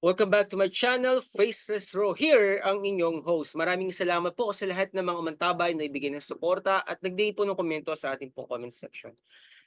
Welcome back to my channel, Faceless Row. Here ang inyong host. Maraming salamat po sa lahat ng mga umantabay na ibigay ng suporta at nagbigay po ng komento sa ating pong comment section.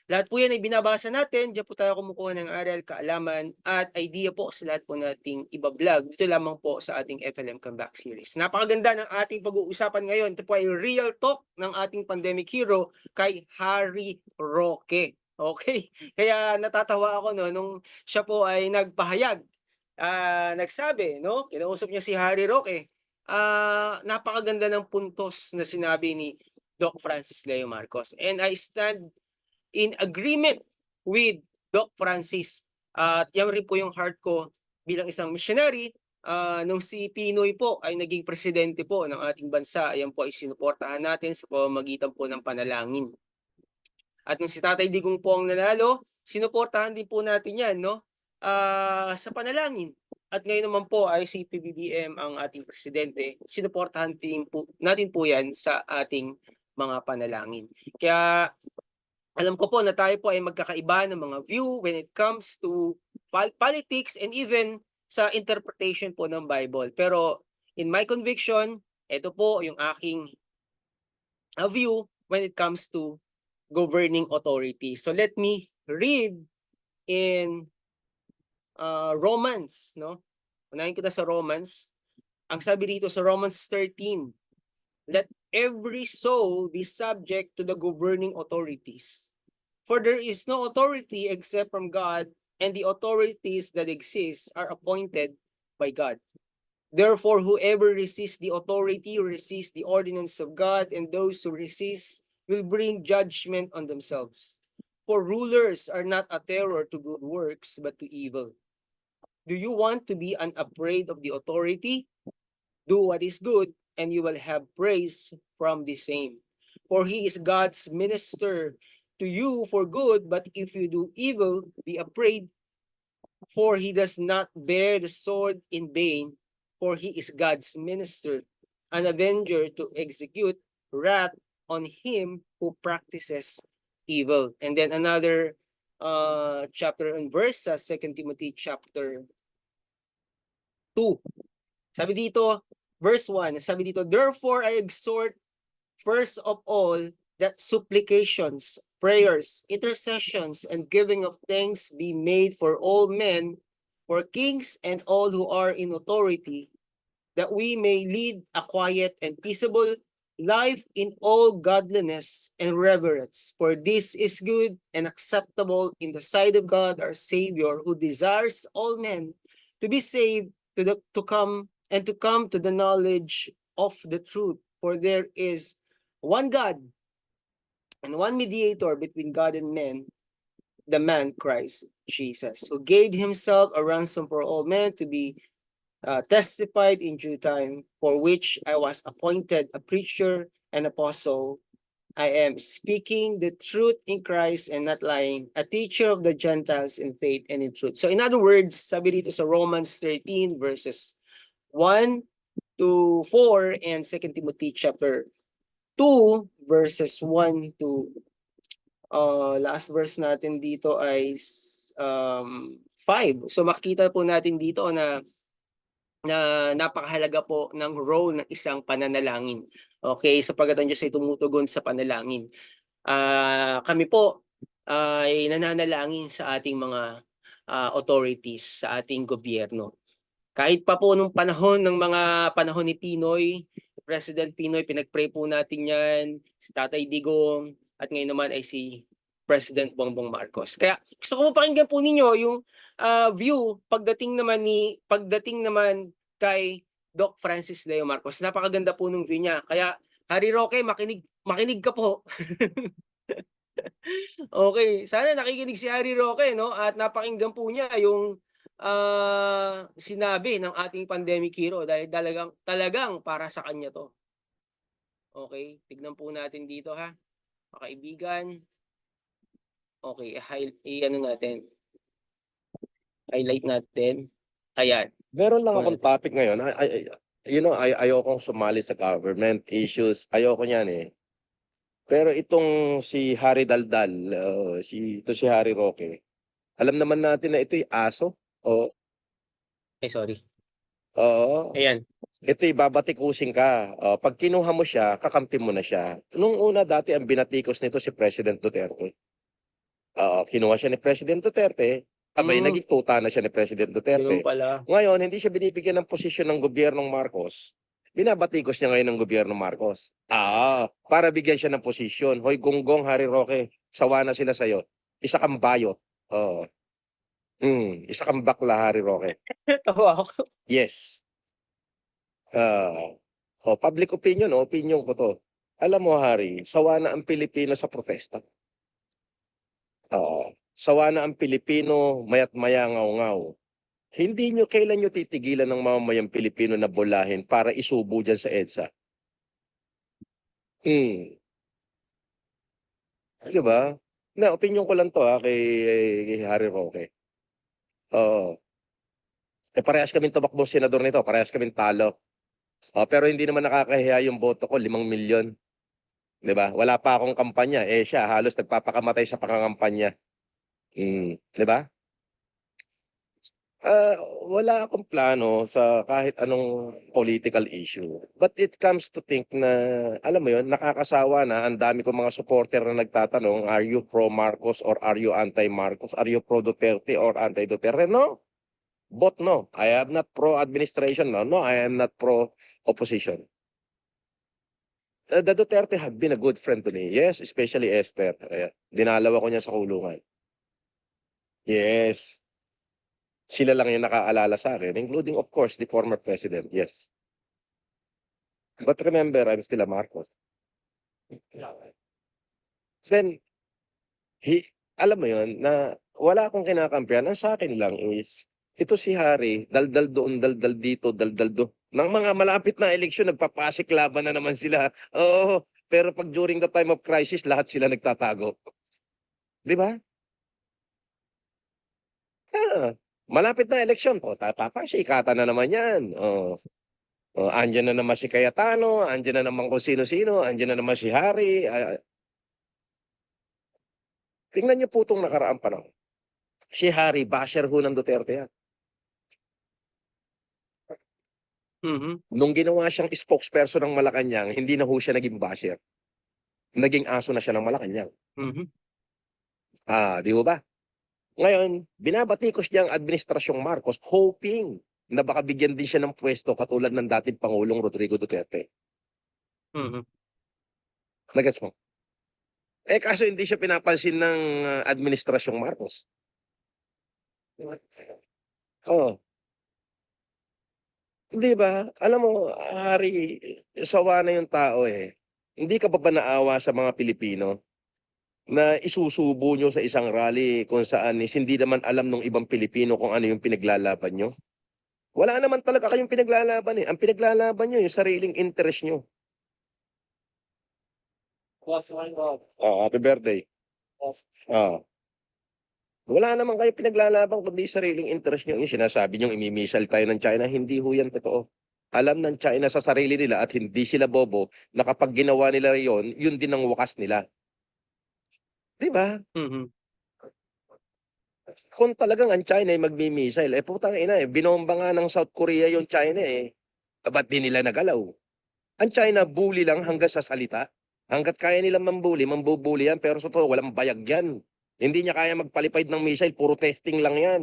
Lahat po yan ay binabasa natin. Diyan po tayo kumukuha ng aral, kaalaman at idea po sa lahat po nating iba-vlog. Dito lamang po sa ating FLM Comeback Series. Napakaganda ng ating pag-uusapan ngayon. Ito po ay real talk ng ating pandemic hero kay Harry Roque. Okay? Kaya natatawa ako no, nung siya po ay nagpahayag ah, nagsabi, no? Kinausap niya si Harry Roque. Ah, napakaganda ng puntos na sinabi ni Doc Francis Leo Marcos. And I stand in agreement with Doc Francis. At yan rin po yung heart ko bilang isang missionary. Ah, nung si Pinoy po ay naging presidente po ng ating bansa, ayan po ay sinuportahan natin sa pamamagitan po ng panalangin. At nung si Tatay Digong po ang nanalo, sinuportahan din po natin yan, no? Ah sa panalangin. At ngayon naman po ay si PBBM ang ating presidente. Sinuportahan din po, natin po yan sa ating mga panalangin. Kaya alam ko po na tayo po ay magkakaiba ng mga view when it comes to pol- politics and even sa interpretation po ng Bible. Pero in my conviction, ito po yung aking uh, view when it comes to governing authority. So let me read in uh, Romans, no? Unahin kita sa Romans. Ang sabi dito sa Romans 13, let every soul be subject to the governing authorities. For there is no authority except from God, and the authorities that exist are appointed by God. Therefore, whoever resists the authority resists the ordinance of God, and those who resist will bring judgment on themselves. For rulers are not a terror to good works, but to evil. Do you want to be unafraid of the authority? Do what is good, and you will have praise from the same. For he is God's minister to you for good, but if you do evil, be afraid, for he does not bear the sword in vain, for he is God's minister, an avenger to execute wrath on him who practices evil. And then another uh, chapter and verse sa 2 Timothy chapter 2. Sabi dito, verse 1, sabi dito, Therefore I exhort first of all that supplications, prayers, intercessions, and giving of thanks be made for all men, for kings and all who are in authority, that we may lead a quiet and peaceable life in all godliness and reverence. For this is good and acceptable in the sight of God our Savior, who desires all men to be saved, to, the, to come and to come to the knowledge of the truth. For there is one God and one mediator between God and men, the man Christ Jesus, who gave himself a ransom for all men to be uh, testified in due time, for which I was appointed a preacher and apostle. I am speaking the truth in Christ and not lying, a teacher of the Gentiles in faith and in truth. So in other words, sabi dito sa Romans 13 verses 1 to 4 and 2 Timothy chapter 2 verses 1 to uh, last verse natin dito ay um, 5. So makita po natin dito na na napakahalaga po ng role ng isang pananalangin. Okay, sapagkat ang Diyos ay tumutugon sa panalangin. Ah, kami po ay nananalangin sa ating mga ah, authorities, sa ating gobyerno. Kahit pa po nung panahon ng mga panahon ni Pinoy, President Pinoy, pinag-pray po natin yan, si Tatay Digong, at ngayon naman ay si President Bongbong Marcos. Kaya gusto ko po pakinggan po ninyo yung ah, view pagdating naman ni pagdating naman kay Doc Francis Leo Marcos. Napakaganda po nung view niya. Kaya Harry Roque, makinig makinig ka po. okay, sana nakikinig si Harry Roque no at napakinggan po niya yung ah, sinabi ng ating pandemic hero dahil talagang talagang para sa kanya to. Okay, tignan po natin dito ha. Mga kaibigan. Okay, i-ano natin. Highlight natin. Ayan. Meron lang akong topic ngayon. I, I, you know, ay ayokong sumali sa government issues. Ayoko niyan eh. Pero itong si Harry Daldal, uh, si ito si Harry Roque. Alam naman natin na ito'y aso o Ay, sorry. Oo. Ayan. Ito babatikusin ka. Oh, pag kinuha mo siya, kakampi mo na siya. Nung una dati ang binatikos nito si President Duterte. Oo, kinuha siya ni President Duterte. Abay, Mm. naging tuta na siya ni President Duterte. Ganun pala. Ngayon, hindi siya binibigyan ng posisyon ng gobyernong Marcos. Binabatikos niya ngayon ng gobyernong Marcos. Ah, para bigyan siya ng posisyon. Hoy, gunggong, Harry Roque, sawa na sila sa'yo. Isa kang bayot. Oo. Hmm, isa kang bakla, Harry Roque. Tawa ako. Yes. Ah, oh, public opinion, oh, opinion ko to. Alam mo, Harry, sawa na ang Pilipino sa protesta. Oo. sawa na ang Pilipino, mayat maya ngaw-ngaw. Hindi nyo, kailan nyo titigilan ng mamamayang Pilipino na bulahin para isubo dyan sa EDSA? Hmm. Di ba? Na, opinion ko lang to ha, kay, kay Harry Roque. Oo. Eh, parehas kaming tumakbong senador nito, parehas kaming talo. Oh, pero hindi naman nakakahiya yung boto ko, limang milyon. 'Di ba? Wala pa akong kampanya, eh siya halos nagpapakamatay sa pangangampanya. Mm, 'di ba? Ah, wala akong plano sa kahit anong political issue. But it comes to think na, alam mo yon nakakasawa na ang dami kong mga supporter na nagtatanong, are you pro Marcos or are you anti Marcos? Are you pro Duterte or anti Duterte? No. Both no. I am not pro administration. No, no, I am not pro opposition. Uh, the Duterte have been a good friend to me. Yes, especially Esther. Ayan. Dinalaw ako niya sa kulungan. Yes. Sila lang yung nakaalala sa akin, including of course the former president. Yes. But remember, I'm still a Marcos. Then, he, alam mo yon na wala akong kinakampihan. Ang sa akin lang is, ito si Harry, daldal doon, daldal dito, daldal do. Nang mga malapit na eleksyon, nagpapasik laban na naman sila. Oo, pero pag during the time of crisis, lahat sila nagtatago. Di ba? Ah, malapit na eleksyon po, papasikatan na naman yan. Oh. Oh, andyan na naman si Cayetano, andyan na naman kung sino-sino, andyan na naman si Harry. ah. tingnan niyo po itong nakaraang panahon. Si Harry, basher ho ng Duterte yan. Mhm. Nung ginawa siyang spokesperson ng Malacanang, hindi na ho siya naging basher. Naging aso na siya ng Malacanang. Mhm. Ah, di ba? Ngayon, binabatikos niya ang administrasyong Marcos hoping na baka bigyan din siya ng pwesto katulad ng dating Pangulong Rodrigo Duterte. Mhm. Nagets mo? Eh kaso hindi siya pinapansin ng ah, administrasyong Marcos. Oo. Di ba? Alam mo, Hari, sawa na yung tao eh. Hindi ka pa ba naawa sa mga Pilipino na isusubo nyo sa isang rally kung saan is hindi naman alam ng ibang Pilipino kung ano yung pinaglalaban nyo? Wala naman talaga kayong pinaglalaban eh. Ang pinaglalaban nyo yung sariling interest nyo. Oh, happy birthday. Oh. Wala naman kayo pinaglalaban kundi sariling interest nyo. Yung sinasabi nyo, imimisal tayo ng China, hindi ho yan totoo. Alam ng China sa sarili nila at hindi sila bobo na kapag ginawa nila yon, yun din ang wakas nila. Di ba? Mhm. Kung talagang ang China ay magmi-missile, eh putang ina eh, binomba nga ng South Korea yung China eh. Ba't di nila nagalaw? Ang China, bully lang hanggang sa salita. Hanggat kaya nilang mambuli, mambubuli yan, pero sa totoo, walang bayag yan. Hindi niya kaya magpalipad ng missile, puro testing lang yan.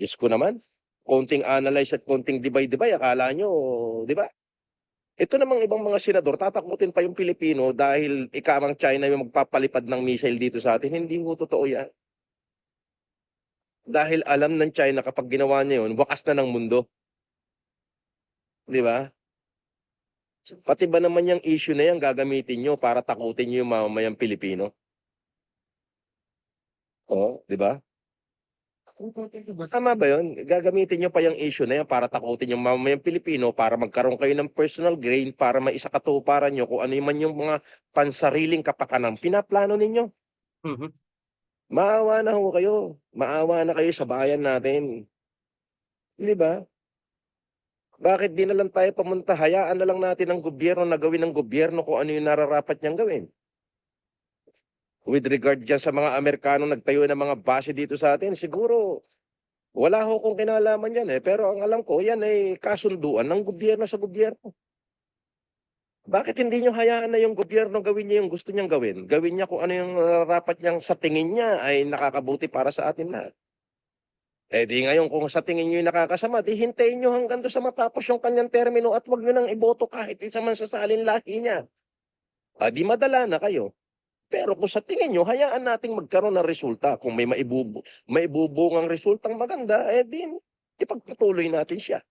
Diyos ko naman, konting analyze at konting dibay-dibay, akala nyo, di ba? Ito namang ibang mga senador, tatakbutin pa yung Pilipino dahil ikamang China yung magpapalipad ng missile dito sa atin. Hindi ho totoo yan. Dahil alam ng China kapag ginawa niya yun, wakas na ng mundo. Di ba? Pati ba naman yung issue na yan gagamitin nyo para takutin nyo yung mamamayang Pilipino? Oo, di ba? Tama ba yun? Gagamitin nyo pa yung issue na yan para takutin yung mamamayang Pilipino para magkaroon kayo ng personal gain para maisakatuparan nyo kung ano man yung mga pansariling kapakanan pinaplano ninyo. Mhm. Maawa na ho kayo. Maawa na kayo sa bayan natin. Di ba? Bakit di na lang tayo pumunta? Hayaan na lang natin ang gobyerno na gawin ng gobyerno kung ano yung nararapat niyang gawin. With regard dyan sa mga Amerikano nagtayo ng mga base dito sa atin, siguro Wala ho kong kinalaman yan eh. Pero ang alam ko, yan ay kasunduan ng gobyerno sa gobyerno. Bakit hindi nyo hayaan na yung gobyerno gawin niya yung gusto niyang gawin? Gawin niya kung ano yung nararapat niyang sa tingin niya ay nakakabuti para sa atin lahat. Eh di ngayon kung sa tingin niyo nakakasama, di hintayin niyo hanggang doon sa matapos yung kanyang termino at wag niyo nang iboto kahit isa man sa salin lahi niya. Ah, di madala na kayo. Pero kung sa tingin nyo, hayaan nating magkaroon ng resulta. Kung may maibubu maibubungang resultang maganda, eh di ipagpatuloy natin siya.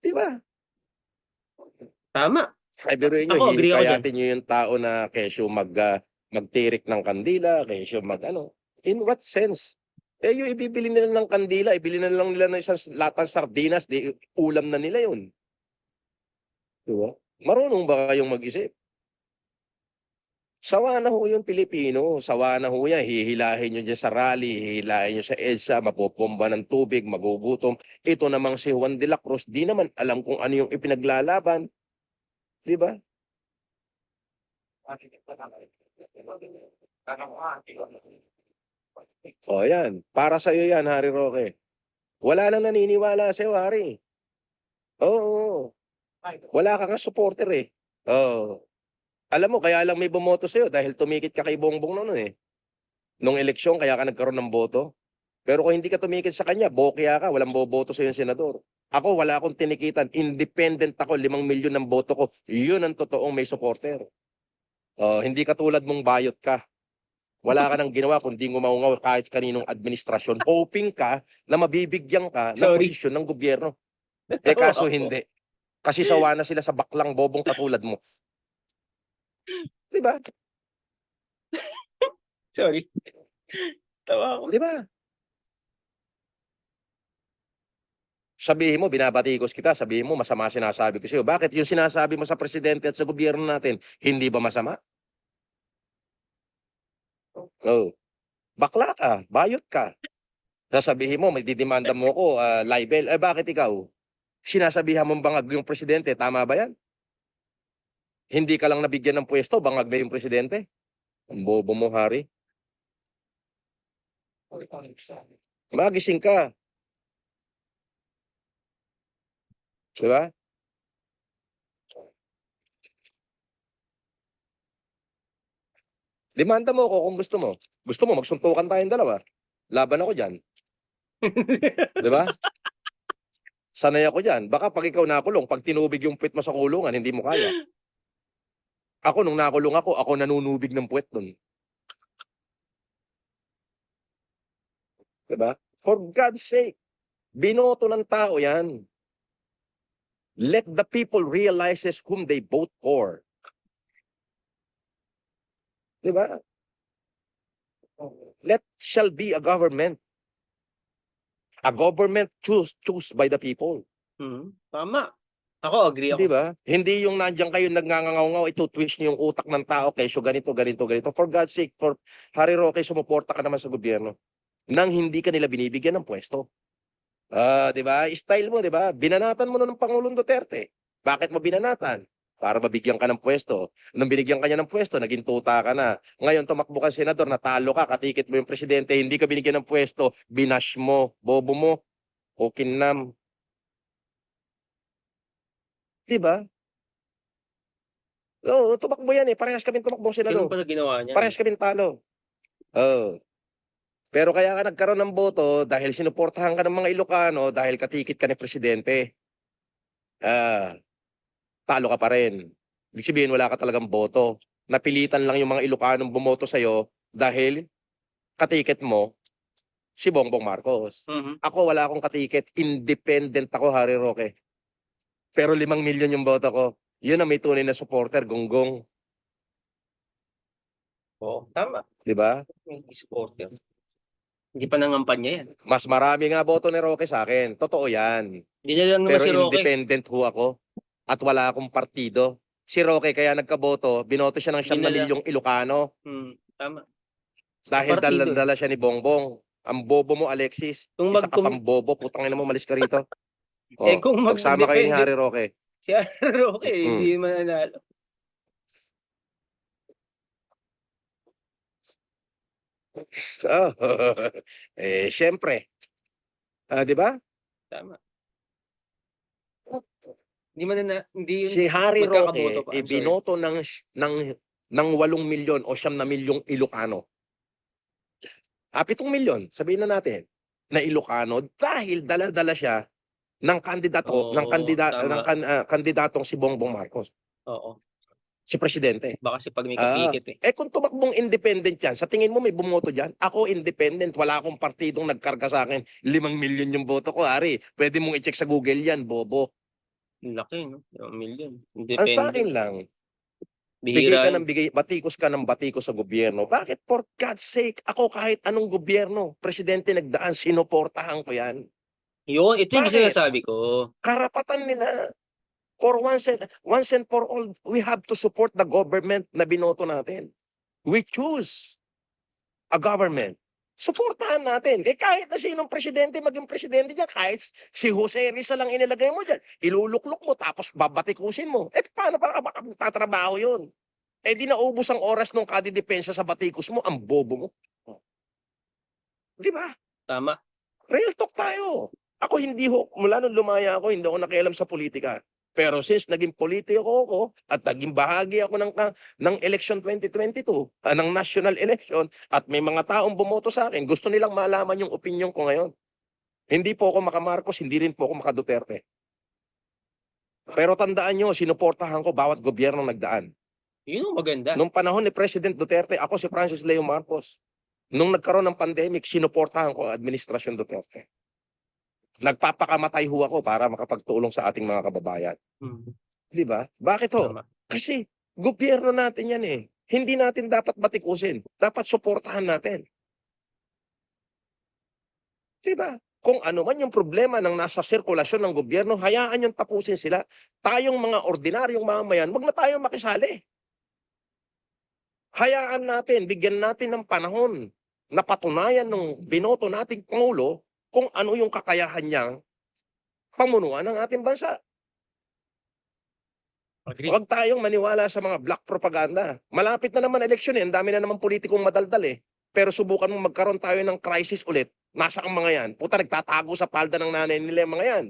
Di ba? Tama. Ay, biruin nyo, Ako, nyo yung tao na kesyo mag, ah, magtirik ng kandila, kesyo mag ano. In what sense? Eh, yung ibibili nila ng kandila, ibili na lang nila ng isang latang sardinas, di ulam na nila yun. Di ba? Marunong ba kayong mag-isip? Sawa na ho yung Pilipino. Sawa na ho yan. Hihilahin nyo dyan sa rally, hihilahin nyo sa EDSA, mapopomba ng tubig, magugutom. Ito namang si Juan de la Cruz, di naman alam kung ano yung ipinaglalaban. Di ba? O yan. Para sa iyo yan, Harry Roque. Wala nang naniniwala sa'yo, Harry. Oo. Wala ka nga supporter eh. Oo. Alam mo, kaya lang may bumoto sa'yo dahil tumikit ka kay Bongbong noon eh. Nung eleksyon, kaya ka nagkaroon ng boto. Pero kung hindi ka tumikit sa kanya, bokya ka, walang boboto sa'yo yung senador. Ako, wala akong tinikitan. Independent ako, limang milyon ng boto ko. Yun ang totoong may supporter. Oh, hindi katulad mong bayot ka. Wala ka nang ginawa kundi ngumaungaw kahit kaninong administrasyon. Hoping ka na mabibigyan ka ng Sorry. posisyon ng gobyerno. Eh kaso hindi. Kasi sawa na sila sa baklang bobong katulad mo. Di ba? Sorry. Tawa ako. Di ba? Sabihin mo, binabatikos kita, sabihin mo, masama sinasabi ko sa'yo. Bakit yung sinasabi mo sa presidente at sa gobyerno natin, hindi ba masama? Oh. Bakla ka, bayot ka. Sasabihin mo, may didemanda mo ko, ah, libel. Eh bakit ikaw? Sinasabihan mong bangag yung presidente, tama ba yan? Hindi ka lang nabigyan ng pwesto, bangag na yung presidente? Ang bobo mo, Hari. Magising ka. Di ba? Demanda mo ako kung gusto mo. Gusto mo, magsuntukan tayong dalawa. Laban ako dyan. Di ba? Sanay ako dyan. Baka pag ikaw nakulong, pag tinubig yung puwet mo sa kulungan, hindi mo kaya. Ako, nung nakulong ako, ako nanunubig ng puwet nun. Di ba? For God's sake, binoto ng tao yan. Let the people realizes whom they vote for. Di ba? Let shall be a government. A government choose choose by the people. Hmm, tama. Ako, agree ako. Di ba? Hindi yung nandiyan kayo nagngangangaw ito twist niyo yung utak ng tao kesyo ganito, ganito, ganito. For God's sake, for Harry Roque, sumuporta ka naman sa gobyerno nang hindi ka nila binibigyan ng pwesto. Ah, di ba? Style mo, di ba? Binanatan mo na ng Pangulong Duterte. Bakit mo binanatan? Para mabigyan ka ng pwesto. Nung binigyan ka niya ng pwesto, naging tuta ka na. Ngayon, tumakbo ka senador, natalo ka, katikit mo yung presidente, hindi ka binigyan ng pwesto, binash mo, bobo mo, o kinam. Di ba? Oo, tumakbo yan eh. Parehas kami tumakbong senador. Ganun pala ginawa niya. Parehas kami talo. Oo. Pero kaya ka nagkaroon ng boto dahil sinuportahan ka ng mga Ilocano dahil katikit ka ni Presidente. Ah, talo ka pa rin. Ibig sabihin wala ka talagang boto. Napilitan lang yung mga Ilocanong bumoto sa'yo dahil katikit mo si Bongbong Marcos. Mhm. Ako wala akong katiket. Independent ako, Harry Roque. Pero limang milyon yung boto ko. Yun ang may tunay na supporter, gonggong. Oo, tama. Di ba? May supporter. Hindi pa nangampanya yan. Mas marami nga boto ni Roque sa akin. Totoo yan. Hindi na lang naman Pero si Roque. independent ho ako. At wala akong partido. Si Roque kaya nagkaboto, binoto siya ng siyam na Hindi milyong Ilocano Hmm, tama. dahil Partido. dala-dala siya ni Bongbong. Ang bobo mo, Alexis. Kung Isa mag ka pang bobo, putang ina mo, malis ka rito. Oh, eh kung magsama kayo ni Harry Roque. si Roque, Mm. hindi mananalo. Oh, eh, syempre. Ah, 'di ba? Tama. Hindi man na hindi yun Si Harry magkakaboto Roque pa, I'm sorry. ibinoto ng ng ng 8 milyon o siyam na milyong Ilocano. Ah, 7 milyon, sabihin na natin, na Ilocano dahil dala-dala siya ng kandidato Oo, ng kandida tama. ng kan- ah, kandidatong si Bongbong Marcos, Oo. si presidente. Baka kasi pag may Ah, kapikit eh. Eh kung tumakbong independent yan, sa tingin mo may bumoto dyan? Ako independent, wala akong partidong nagkarga sa akin. 5 milyon yung boto ko, Ari. Pwede mong i-check sa Google yan, bobo. Ang laki, no? Yung million. Ang sa akin lang, bigay Bihira. ka ng bigay, batikos ka ng batikos sa gobyerno. Bakit? For God's sake, ako kahit anong gobyerno, presidente nagdaan, sinuportahan ko yan. Yun, ito yung Bakit? sinasabi ko. Karapatan nila. For once and, once and for all, we have to support the government na binoto natin. We choose a government. Suportahan natin. Eh kahit na sinong presidente maging presidente dyan, kahit si Jose Rizal lang inilagay mo dyan, iluluklok mo tapos babatikusin mo. Eh paano ba ka makatatrabaho yun? Eh di naubos ang oras nung kadidepensa sa batikos mo, ang bobo mo. Di ba? Tama. Real talk tayo. Ako hindi ho, mula nung lumaya ako, hindi ako nakialam sa politika. Pero since naging politiko ako at naging bahagi ako ng ng election 2022, ah, ng national election at may mga taong bumoto sa akin, gusto nilang malaman yung opinion ko ngayon. Hindi po ako maka-Marcos, hindi rin po ako maka-Duterte. Pero tandaan nyo, sinuportahan ko bawat gobyerno nagdaan. Yun ang maganda. Nung panahon ni President Duterte, ako si Francis Leo Marcos. Nung nagkaroon ng pandemic, sinuportahan ko ang Administrasyon Duterte. Nagpapakamatay ho ako para makapagtulong sa ating mga kababayan. Hmm, Di ba? Bakit ho? Tama. Kasi gobyerno natin yan eh. Hindi natin dapat batikusin. Dapat suportahan natin. Di ba? Kung ano man yung problema ng nasa sirkulasyon ng gobyerno, hayaan yung tapusin sila. Tayong mga ordinaryong mamamayan, wag na tayong makisali. Hayaan natin, bigyan natin ng panahon na patunayan ng binoto nating Pangulo kung ano yung kakayahan niyang pamunuan ng ating bansa. Huwag tayong maniwala sa mga black propaganda. Malapit na naman eleksyon eh. Ang dami na naman politikong madaldal eh. Pero subukan mong magkaroon tayo ng crisis ulit. Nasa ang mga yan? Puta, nagtatago sa palda ng nanay nila yung mga yan.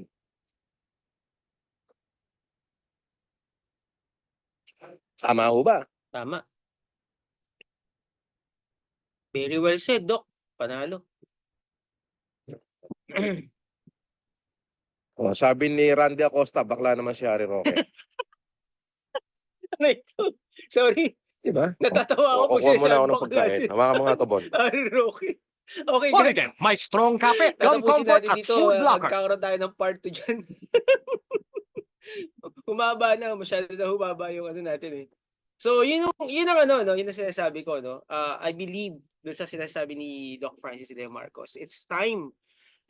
Tama ho ba? Tama. Very well said, Doc. Panalo. O, sabi ni Randy Acosta, bakla naman si Harry Roque. Ano ito? Sorry, Di ba? natatawa ako O, pag kukuha mo na ako sinasabi ng ko pagkain. klase. Hawakan mo nga ito, Bon. Ari Roque. Okay, guys. Polydent, may strong kape, gum comfort at dito. food ah, blocker. Magkakaroon tayo ng part 2 dyan. humaba na. Masyado na humaba yung ano natin eh. So, yun, yung, yun ang ano, no, yun ang sinasabi ko, no. Uh, I believe dun sa sinasabi ni Doc Francis De Marcos, it's time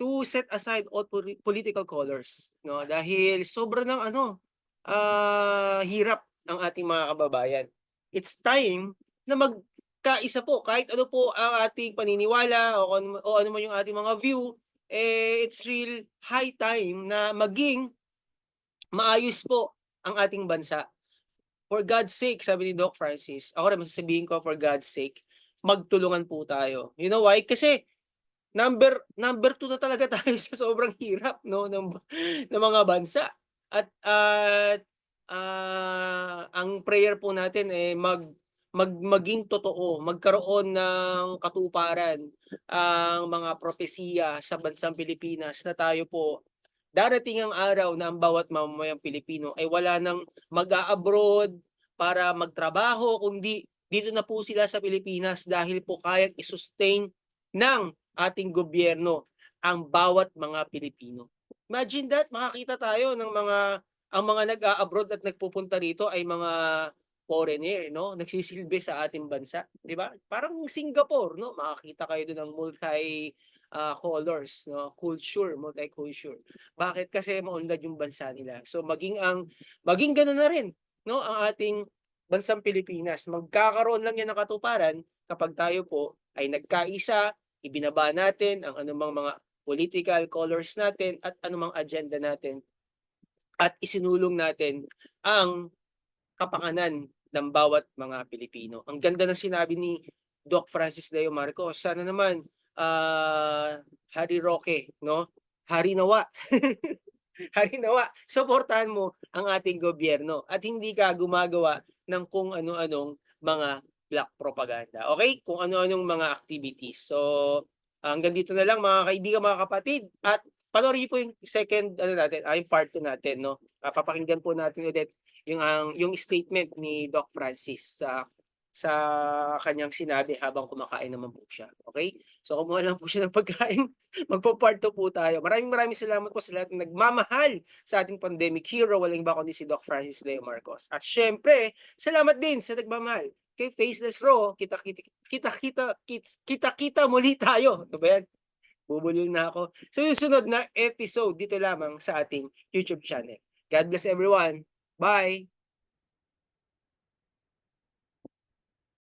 to set aside all poli- political colors, no? Dahil sobra ng ano, ah hirap ng ating mga kababayan. It's time na magkaisa po kahit ano po ang ating paniniwala o, ano- o ano man yung ating mga view, eh it's real high time na maging maayos po ang ating bansa. For God's sake, sabi ni Doc Francis, ako rin masasabihin ko for God's sake, magtulungan po tayo. You know why? Kasi number number two na talaga tayo sa sobrang hirap no ng, ng mga bansa. At at ah, ang prayer po natin eh mag mag maging totoo, magkaroon ng katuparan ang mga propesiya sa bansang Pilipinas na tayo po darating ang araw na ang bawat mamamayang Pilipino ay wala nang mag-a-abroad para magtrabaho kundi dito na po sila sa Pilipinas dahil po kayang i-sustain ng ating gobyerno ang bawat mga Pilipino. Imagine that, makakita tayo ng mga ang mga nag-a-abroad at nagpupunta rito ay mga foreigner, no? Nagsisilbi sa ating bansa, 'di ba? Parang Singapore, no? Makakita kayo doon ng multi ah, colors, no? Culture, multicultural. Bakit? Kasi maunlad yung bansa nila. So maging ang maging ganoon na rin, no? Ang ating bansang Pilipinas. Magkakaroon lang yan ng katuparan kapag tayo po ay nagkaisa, ibinaba natin ang anumang mga political colors natin at anumang agenda natin at isinulong natin ang kapakanan ng bawat mga Pilipino. Ang ganda ng sinabi ni Doc Francis Leo Marcos. Sana naman ah Harry Roque, no? hari nawa. hari nawa, suportahan mo ang ating gobyerno at hindi ka gumagawa ng kung ano-anong mga black propaganda. Okay? Kung ano-anong mga activities. So, hanggang dito na lang mga kaibigan, mga kapatid. At panoorin po yung second ano natin, ay part 2 natin, no. Ah, papakinggan po natin ulit yung ang yung statement ni Doc Francis sa sa kanyang sinabi habang kumakain naman po siya. Okay? So kumuha lang po siya ng pagkain. Magpo-part 2 po tayo. Maraming maraming salamat po sa lahat ng nagmamahal sa ating pandemic hero. Walang iba kundi si Doc Francis Leo Marcos. At syempre, salamat din sa nagmamahal kay Faceless Raw. Kita kita kita kita kita kita muli tayo. Ano ba yan? Bubulol na ako. So yung sunod na episode dito lamang sa ating YouTube channel. God bless everyone. Bye!